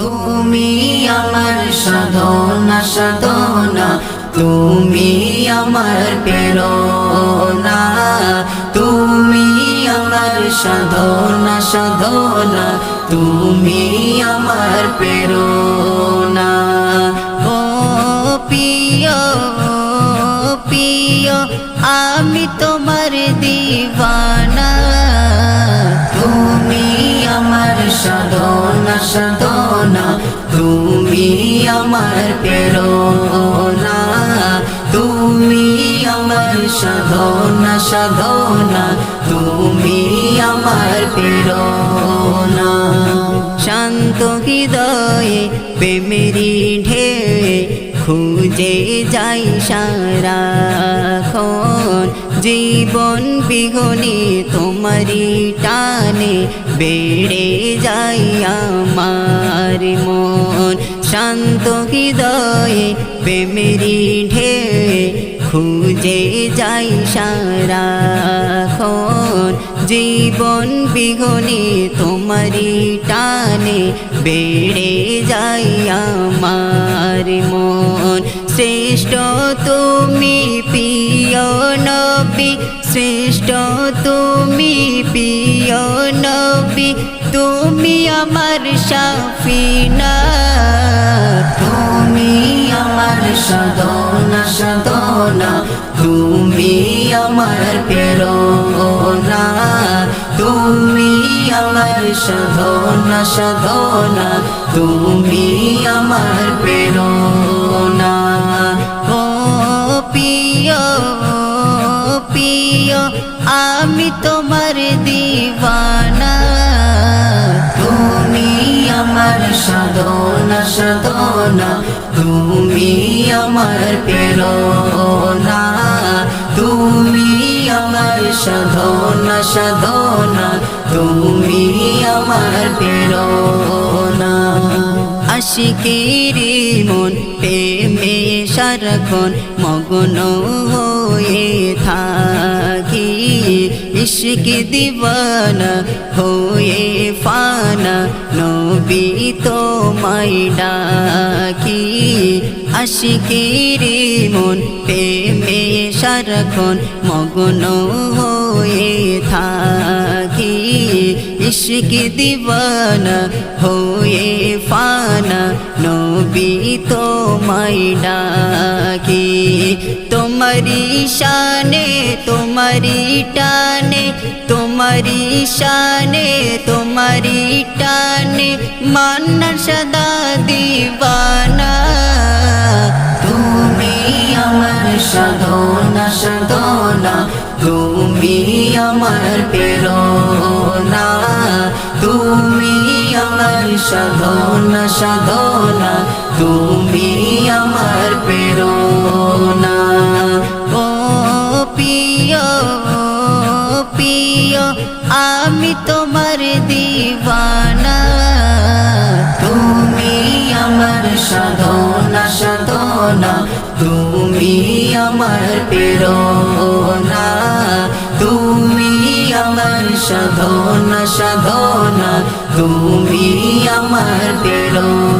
তুমি আমার সাধনা সাধনা। তুমি আমার প্রেরণা। তুমি আমার সাধনা সাধনা। তুমি আমার প্রেরণা। ও প্রিয় ও প্রিয়, আমি তোমার দিবানা। তুমি আমার সাধনা সাধনা। তুমি আমার প্রেরণা, তুমি আমার সাধনা সাধনা, তুমি আমার প্রেরণা। শান্ত হৃদয়ে প্রেমেরি ঢে, খুঁজে যাই সারাক্ষণ জীবন বিহনে তোমারি টানে, বেড়ে যাই আমার মন। শান্ত হৃদয়ে প্রেমেরি ঢে খুঁজে যাই সারাক্ষণ জীবন বিহনে তোমারি টানে বেড়ে যাই আমার মন। শ্রেষ্ঠ তুমি প্রিয় নবী, শ্রেষ্ঠ তুমি প্রিয় নবী, তুমি আমার সাফিনা সাধনা সাধনা, তুমি আমার প্রেরণা, তুমি আমার সাধনা সাধনা, তুমি আমার প্রেরণা। ও প্রিয় ও প্রিয়, আমি তোমার দিবানা আমার সাধনা সাধনা, তুমি আমার প্রেরণা। তুমি আমার সাধনা সাধনা, তুমি আমার প্রেরণা। আশিকের মন প্রেমে সারাক্ষণ মগ্ন হয়ে থাকি। ইশক দিবানা হয়ে ফানা, নবী তোমায় ডাকি। আশিকের মন প্রেমে সারাক্ষণ মগ্ন হয়ে থাকি। ইশক দিবানা হয়ে ফানা, নবী তোমায় ডাকি। তোমারি শানে তোমারি টানে তোমারি শানে তোমারি টানে মান্না সদা দিবানা তুমি আমার সাধনা সাধনা তুমি আমার প্রেরণা তুমি আমার সাধনা সাধনা তুমি আমার প্রেরণা সাধনা সাধনা তুমি আমার প্রেরণা। তুমি আমার সাধনা সাধনা তুমি আমার প্রেরণা।